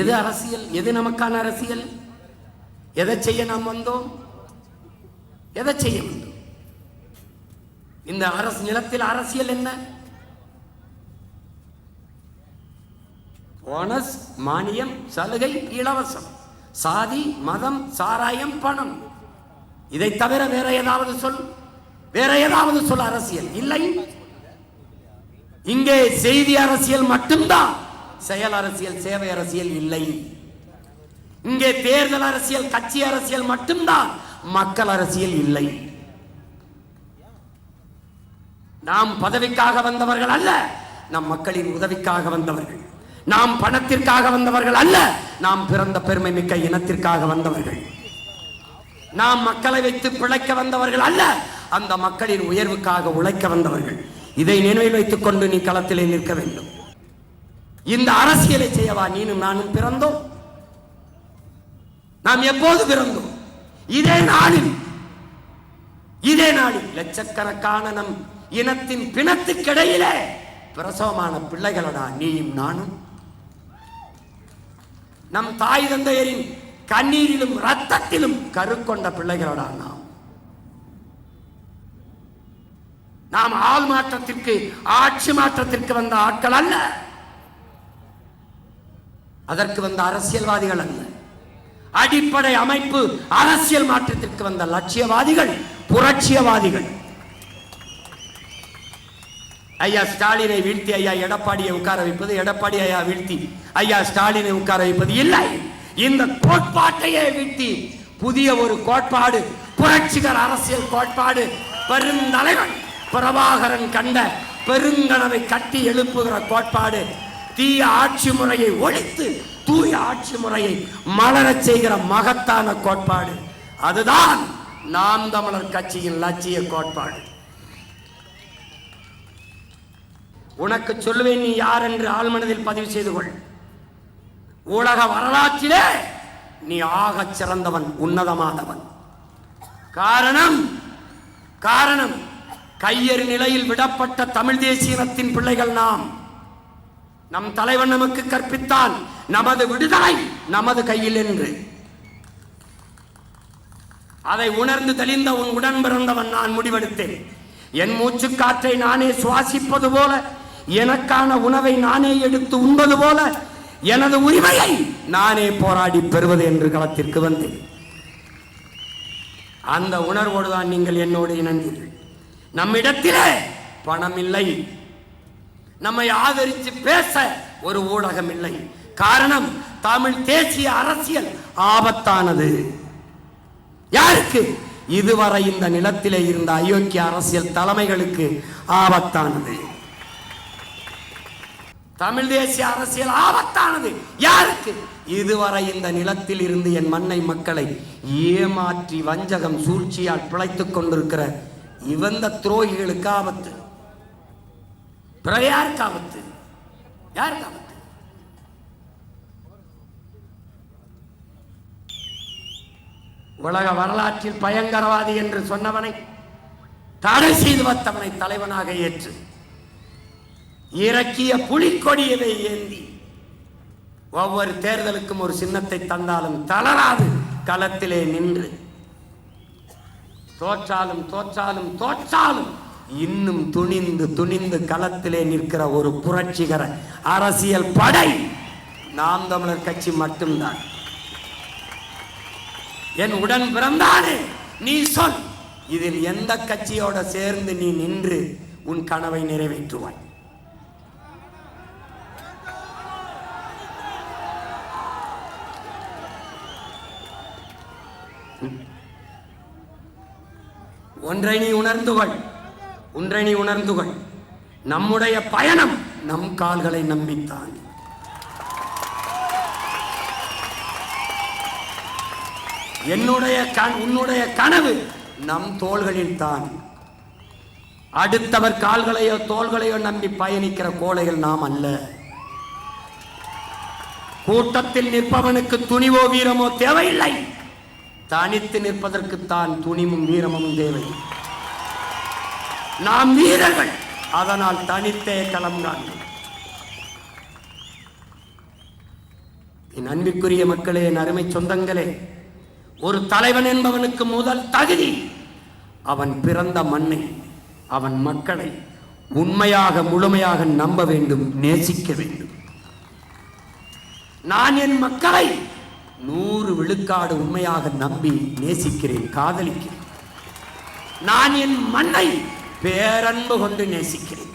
எது அரசியல்? எது நமக்கான அரசியல்? எதை செய்ய நாம் வந்தோம்? எதை செய்ய வந்தோம் இந்த அரசு நிலத்தில் அரசியல் என்ன? போனஸ் மானியம் சலுகை இலவசம். சாதி மதம் சாராயம் பணம். இதை தவிர வேற ஏதாவது சொல்? வேற ஏதாவது சொல் அரசியல்? இல்லை. இங்கே செய்தி அரசியல் மட்டும்தான். செயல் அரசியல் சேவை அரசியல் இல்லை. இங்கே தேர்தல் அரசியல் கட்சி அரசியல் மட்டும்தான். மக்கள் அரசியல் இல்லை. நாம் பதவிக்காக வந்தவர்கள் அல்ல நம் மக்களின் உதவிக்காக வந்தவர்கள். நாம் பணத்திற்காக வந்தவர்கள் அல்ல நாம் பிறந்த பெருமை மிக்க இனத்திற்காக வந்தவர்கள். நாம் மக்களை வைத்து பிழைக்க வந்தவர்கள் அல்ல அந்த மக்களின் உயர்வுக்காக உழைக்க வந்தவர்கள். இதை நினைவில் வைத்துக் கொண்டு நீ களத்திலே நிற்க வேண்டும். இந்த அரசியலை செய்யவா நீனும் நானும் பிறந்தோம்? நாம் எப்போது பிறந்தோம்? இதே நாளில் இதே நாளில் லட்சக்கணக்கான நம் இனத்தின் பிணத்துக்கிடையிலே பிரசவமான பிள்ளைகளடா நீயும் நானும். நம் தாய் தந்தையரின் கண்ணீரிலும் ரத்தத்திலும் கருக்கொண்ட பிள்ளைகளடா நாம். நாம் ஆள் மாற்றத்திற்கு ஆட்சி மாற்றத்திற்கு வந்த ஆட்கள் அல்ல. அதற்கு வந்த அரசியல்வாதிகள் அல்ல. அடிப்படை அமைப்பு அரசியல் மாற்றத்திற்கு வந்த லட்சியவாதிகள் புரட்சியவாதிகள். ஐயா ஸ்டாலினை வீழ்த்தி ஐயா எடப்பாடியை உட்கார வைப்பது எடப்பாடி ஐயா வீழ்த்தி ஐயா ஸ்டாலினை உட்கார வைப்பது இல்லை. இந்த கோட்பாட்டையே வீழ்த்தி புதிய ஒரு கோட்பாடு புரட்சிகர அரசியல் கோட்பாடு பெருந்தலைவன் பிரபாகரன் கண்ட பெருங்கனவை கட்டி எழுப்புகிற கோட்பாடு தீய ஆட்சி முறையை ஒழித்து தூய ஆட்சி முறையை மலரச் செய்கிற மகத்தான கோட்பாடு. அதுதான் நாம் தமிழர் கட்சியின் லட்சிய கோட்பாடு. உனக்கு சொல்லுவேன் நீ யார் என்று ஆழ்மனதில் பதிவு செய்து கொள். உலக வரலாற்றிலே நீ ஆகச் சிறந்தவன் உன்னதமானவன். காரணம் காரணம் கையெறி நிலையில் விடப்பட்ட தமிழ் தேசியனத்தின் பிள்ளைகள் நாம். நம் தலைவன் நமக்கு கற்பித்தான் நமது விடுதலை நமது கையில் என்று. அதை உணர்ந்து தெளிந்த உன் உடன் பிறந்தவன் நான் முடிவெடுத்தேன். என் மூச்சு காற்றை நானே சுவாசிப்பது போல எனக்கான உணவை நானே எடுத்து உண்பது போல எனது உரிமையை நானே போராடி பெறுவது என்று களத்திற்கு வந்தேன். அந்த உணர்வோடு தான் நீங்கள் என்னோடு இணைந்தீர்கள். நம்மிடத்திலே பணம் இல்லை நம்மை ஆதரித்து பேச ஒரு ஊடகம் இல்லை காரணம் தமிழ் தேசிய அரசியல் ஆபத்தானது. யாருக்கு? இதுவரை இந்த நிலத்திலே இருந்த அயோக்கிய அரசியல் தலைமைகளுக்கு ஆபத்தானது. தமிழ் தேசிய அரசியல் ஆபத்தானது. யாருக்கு? இதுவரை இந்த நிலத்தில் இருந்து என் மண்ணை மக்களை ஏமாற்றி வஞ்சகம் சூழ்ச்சியால் பிழைத்துக் கொண்டிருக்கிற இவந்த துரோகிகளுக்கு ஆபத்து. பிறகு யாருக்கு ஆபத்து யாருக்கு ஆபத்து உலக வரலாற்றில் பயங்கரவாதி என்று சொன்னவனை தடை செய்து வந்தவனை தலைவனாக ஏற்று இறக்கிய புலிக்கொடியவை ஏந்தி ஒவ்வொரு தேர்தலுக்கும் ஒரு சின்னத்தை தந்தாலும் தளராது களத்திலே நின்று. தோற்றாலும் தோற்றாலும் தோற்றாலும் இன்னும் துணிந்து துணிந்து களத்திலே நிற்கிற ஒரு புரட்சிகர அரசியல் படை நாம் தமிழர் கட்சி மட்டும்தான். என் உடன் பிறந்தானே நீ சொல். இதில் எந்த கட்சியோட சேர்ந்து நீ நின்று உன் கனவை நிறைவேற்றுவாய்? ஒன்றை நீ உணர்ந்து கொள். ஒன்றை நீ உணர்ந்து கொள். நம்முடைய பயணம் நம் கால்களை நம்பித்தான். என்னுடைய உன்னுடைய கனவு நம் தோள்களில் தான். அடுத்தவர் கால்களையோ தோள்களையோ நம்பி பயணிக்கிற கோழைகள் நாம் அல்ல. கூட்டத்தில் நிற்பவனுக்கு துணிவோ வீரமோ தேவையில்லை. தனித்து நிற்பதற்குத்தான் துணிவும் வீரமும் தேவை. நாம் வீரர்கள். அதனால் தனித்தே களம் காண்போம். என் அன்பிற்குரிய மக்களே என் அருமை சொந்தங்களே ஒரு தலைவன் என்பவனுக்கு முதல் தகுதி அவன் பிறந்த மண்ணை அவன் மக்களை உண்மையாக முழுமையாக நம்ப வேண்டும் நேசிக்க வேண்டும். நான் என் மக்களை நூறு விழுக்காடு உண்மையாக நம்பி நேசிக்கிறேன் காதலிக்கிறேன். நான் என் மண்ணை பேரன்பு கொண்டு நேசிக்கிறேன்.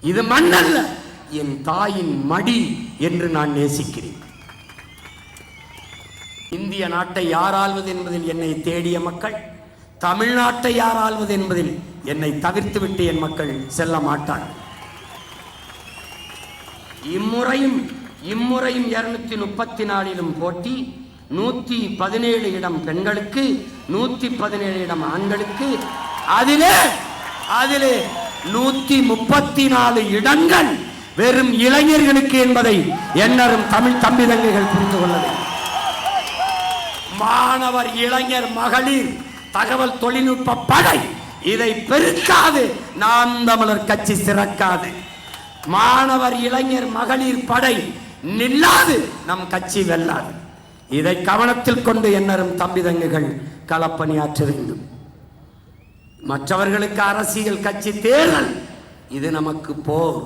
இது மண்ணல்ல என் தாயின் மடி என்று நான் நேசிக்கிறேன். இந்திய நாட்டை யார் ஆள்வது என்பதில் என்னை தேடிய மக்கள் தமிழ்நாட்டை யார் ஆள்வது என்பதில் என்னை தவிர்த்துவிட்டு என் மக்கள் செல்ல மாட்டார்கள். இம்முறையும் இம்முறையும் இருநூத்தி முப்பத்தி நாலிலும் போட்டி நூத்தி பதினேழு இடம் பெண்களுக்கு நூத்தி பதினேழு இடம் ஆண்களுக்கு. அதிலே அதிலே நூத்தி முப்பத்தி நாலு இடங்கள் வெறும் இளைஞர்களுக்கு என்பதை என்னரும் தமிழ் தம்பி தங்கைகள் புரிந்து கொள்ள வேண்டும். மாணவர் இளைஞர் மகளிர் தகவல் தொழில்நுட்ப படை இதை பெருக்காது. நாம் தமிழர் கட்சி சிறக்காது. மாணவர் இளைஞர் மகளிர் படை நில்லாது. நம் கட்சி வெல்லாது. இதை கவனத்தில் கொண்டு எண்ணரும் தம்பிதங்குகள் களப்பணியாற்ற வேண்டும் மற்றவர்களுக்கு அரசியல் கட்சி தேர்தல் இது நமக்கு போர்.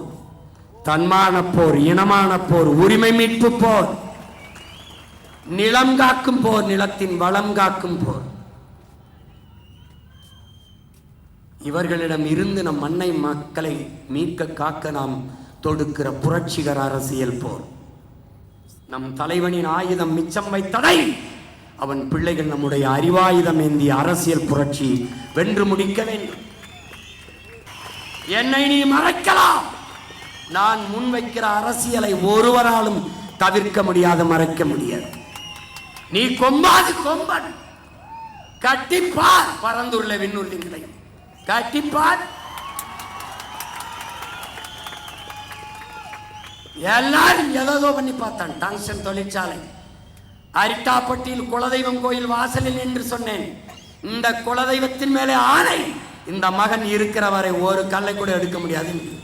தன்மான போர் இனமான போர் உரிமை மீட்பு போர். நிலம் காக்கும் போர் நிலத்தின் வளம் காக்கும் போர். இவர்களிடம் இருந்து நம் மண்ணை மக்களை மீட்க காக்க நாம் தொடுக்கிற புரட்சிகர அரசியல் போர். நம் தலைவனின் ஆயுதம் மிச்சம் வைத்ததை அவன் பிள்ளைகள் நம்முடைய அறிவாயுதம் ஏந்திய அரசியல் புரட்சி வென்று முடிக்க வேண்டும். என்னை நீ மறைக்கலாம். நான் முன்வைக்கிற அரசியலை ஒருவராலும் தவிர்க்க முடியாது மறைக்க முடியாது. நீ கொம்பாது கொம்பன் கட்டிப்பார். பறந்துள்ள விண்ணுள்ளிங்களை கட்டிப்பார். எல்லாரும் எதோ பண்ணி பார்த்தான். டங்ஷன் தொழிற்சாலை. அரிட்டாப்பட்டியில் குலதெய்வம் கோயில் வாசலில் என்று சொன்னேன். இந்த குலதெய்வத்தின் மேலே ஆணை. இந்த மகன் இருக்கிற வரை ஒரு கல்லை கூட எடுக்க முடியாது என்று.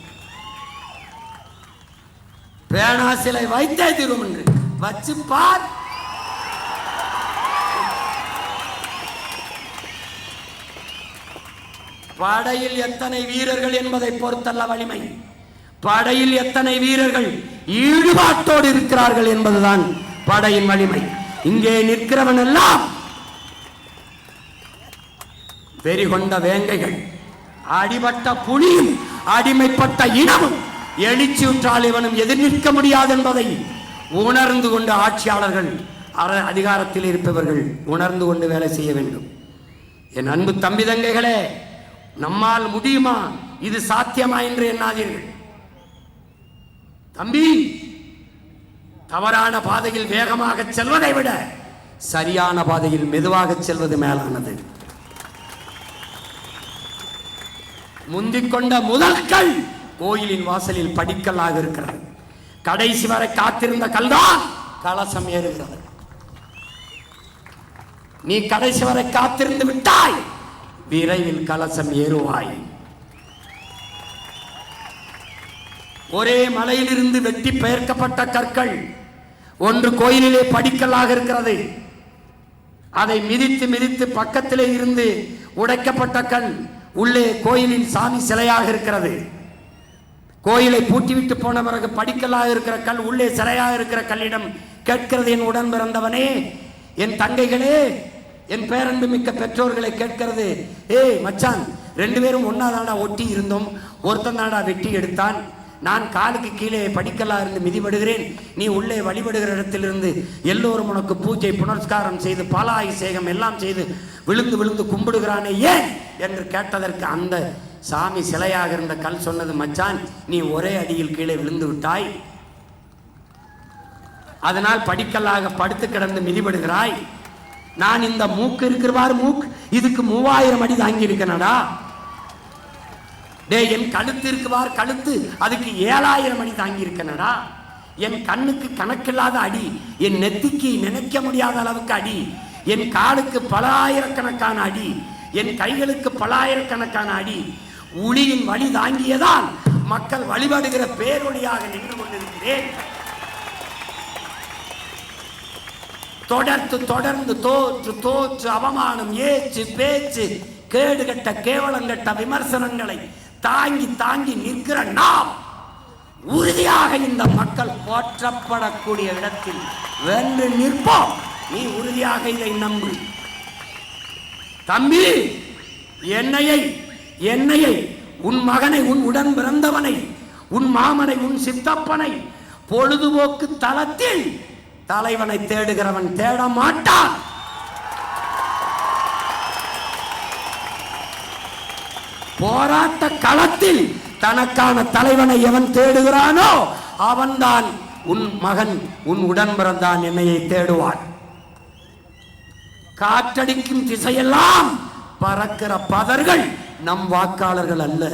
பேனா சிலை வைத்தே தீரும் என்று. வச்சு பார். படையில் எத்தனை வீரர்கள் என்பதை பொறுத்தல்ல வலிமை. படையில் எத்தனை வீரர்கள் ஈடுபாட்டோடு இருக்கிறார்கள் என்பதுதான் படையின் வலிமை. இங்கே நிற்கிறவன் எல்லாம் வெறி கொண்ட வேங்கைகள் அடிபட்ட புலியும் அடிமைப்பட்ட இனமும் எழுச்சியுற்றால் இவனும் எதிர் நிற்க முடியாது என்பதை உணர்ந்து கொண்டு ஆட்சியாளர்கள் அதிகாரத்தில் இருப்பவர்கள் உணர்ந்து கொண்டு வேலை செய்ய வேண்டும். என் அன்பு தம்பி தங்கைகளே நம்மால் முடியுமா? இது சாத்தியமா என்று எண்ணாதீர்கள். தம்பி தவறான பாதையில் வேகமாக செல்வதை விட சரியான பாதையில் மெதுவாக செல்வது மேலானது. முந்திக் கொண்ட முதல் கல் கோயிலின் வாசலில் படிக்கல்லாக இருக்கிறது கடைசி வரை காத்திருந்த கல்தான் கலசம் ஏறுகிறது. நீ கடைசி வரை காத்திருந்து விட்டாய் விரைவில் கலசம் ஏறுவாய். ஒரே மலையிலிருந்து வெட்டி பெயர்க்கப்பட்ட கற்கள். ஒன்று கோயிலிலே படிக்கல்லாக இருக்கிறது. அதை மிதித்து மிதித்து பக்கத்திலே இருந்து உடைக்கப்பட்ட கல் உள்ளே கோயிலின் சாமி சிலையாக இருக்கிறது. கோயிலை பூட்டிவிட்டு போன பிறகு படிக்கலாக இருக்கிற கல் உள்ளே சிலையாக இருக்கிற கல்லிடம் கேட்கிறது என் உடன் பிறந்தவனே என் தங்கைகளே என் பேரன்பு மிக்க பெற்றோர்களை கேட்கிறது. ஏய் மச்சான் ரெண்டு பேரும் ஒன்னா தாண்டா ஒட்டி இருந்தோம். ஒருத்தன் தாண்டா வெட்டி எடுத்தான். நான் காலுக்கு கீழே படிக்கலா இருந்து மிதிபடுகிறேன். நீ உள்ளே வழிபடுகிற இடத்திலிருந்து எல்லோரும் உனக்கு பூஜை புனஸ்காரம் செய்து பாலாபிஷேகம் எல்லாம் செய்து விழுந்து விழுந்து கும்பிடுகிறானே ஏன்? என்று கேட்டதற்கு அந்த சாமி சிலையாக இருந்த கல் சொன்னது மச்சான் நீ ஒரே அடியில் கீழே விழுந்து விட்டாய். அதனால் படிக்கல்லாக படுத்து கிடந்து மிதிபடுகிறாய். நான் இந்த மூக்கு இருக்கிறவாறு மூக்கு? இதுக்கு மூவாயிரம் அடி தாங்கி இருக்கனடா டே என் கழுத்து இருக்குவார் கழுத்து. அதுக்கு ஏழாயிரம் அடி தாங்கியிருக்கனடா. என் கண்ணுக்கு கணக்கில்லாத அடி. என் நெத்திக்கு நினைக்க முடியாத அளவுக்கு அடி. என் காலுக்கு பல ஆயிரக்கணக்கான அடி. என் கைகளுக்கு பல ஆயிரக்கணக்கான அடி. உளியின் வழி தாங்கியதால் மக்கள் வழிபடுகிற பேரொழியாக நின்று கொண்டிருக்கிறேன். தொடர்ந்து தொடர்ந்து தோற்று தோற்று அவமானம் ஏச்சு பேச்சு கேடுகட்ட கேவலங்கட்ட விமர்சனங்களை தாங்கி தாங்கி நிற்கிற நாம் உறுதியாக இந்த மக்கள் போற்றப்படக்கூடிய இடத்தில் வென்று நிற்போம். நீ உறுதியாக இதை நம்பு. தம்பி என்னையை என்னையை உன் மகனை உன் உடன் பிறந்தவனை உன் மாமனை உன் சித்தப்பனை பொழுதுபோக்கு தளத்தில் தலைவனை தேடுகிறவன் தேட மாட்டான் போராட்ட களத்தில் தனக்கான தலைவனை எவன் தேடுகிறானோ அவன்தான் உன் மகன் உன் உடன் பிறந்தான் என்னையை தேடுவான். காற்றடிக்கும் திசையெல்லாம் பறக்கிற பதர்கள் நம் வாக்காளர்கள் அல்ல.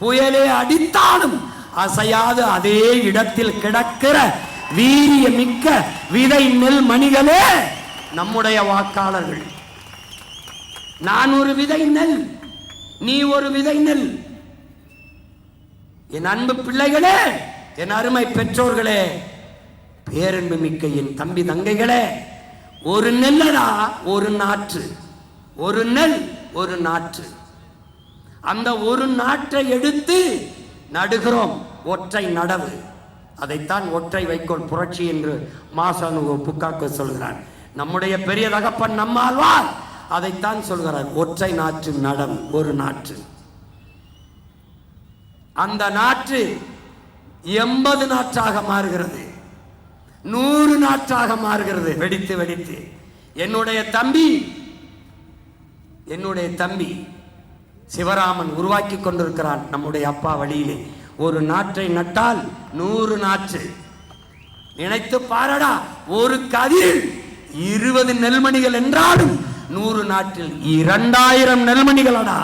புயலே அடித்தாலும் அசையாது அதே இடத்தில் கிடக்கிற வீரிய மிக்க விதை நெல் மணிகளே நம்முடைய வாக்காளர்கள். நான் ஒரு விதை நெல். நீ ஒரு விதை நெல். என் அன்பு பிள்ளைகளே என் அருமை பெற்றோர்களே பேரன்பு மிக்க என் தம்பி தங்கைகளே ஒரு நெல்லடா ஒரு நாற்று. ஒரு நெல் ஒரு நாற்று. அந்த ஒரு நாற்றை எடுத்து நடுகிறோம் ஒற்றை நடவு. அதைத்தான் ஒற்றை வைக்கோல் புரட்சி என்று மாசானு புக்காக்கு சொல்கிறான் நம்முடைய பெரிய தகப்பன் நம்மாழ்வார். அதைத்தான் சொல்கிறார் ஒற்றை நாற்று நடம் ஒரு நாற்று. அந்த நாற்று எண்பது நாற்றாக மாறுகிறது. நூறு நாற்றாக மாறுகிறது. வெடித்து வெடித்து. என்னுடைய தம்பி என்னுடைய தம்பி சிவராமன் உருவாக்கி கொண்டிருக்கிறான் நம்முடைய அப்பா வழியிலே. ஒரு நாற்றை நட்டால் நூறு நாற்று. நினைத்து பாரடா ஒரு கதிர் இருபது நெல்மணிகள் என்றாலும் நூறு நாட்டில் இரண்டாயிரம் நெல்மணிகளடா.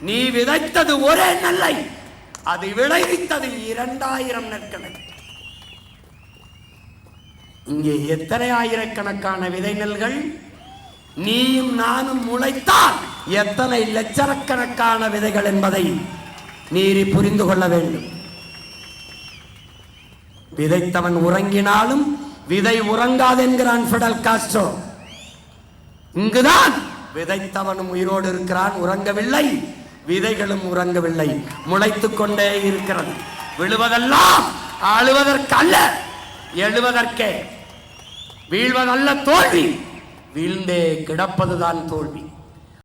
நீ விதைத்தது ஒரே நெல்லை அது விளைவித்தது இரண்டாயிரம் நெற்களை. இங்கே எத்தனை ஆயிரக்கணக்கான விதை நெல்கள்? நீயும் நானும் முளைத்தால் எத்தனை லட்சக்கணக்கான விதைகள் என்பதை நீரி புரிந்து கொள்ள வேண்டும். விதைத்தவன் உறங்கினாலும் விதை உறங்காது என்கிறான் ஃபிடல் காஸ்ட்ரோ இங்குதான். விதைத்தவனும் உயிரோடு இருக்கிறான் உறங்கவில்லை. விதைகளும் உறங்கவில்லை. முளைத்துக் கொண்டே இருக்கிறது. விழுவதெல்லாம் அழுவதற்கல்ல எழுவதற்கே. வீழ்வதல்ல தோல்வி. வீழ்ந்தே கிடப்பதுதான் தோல்வி.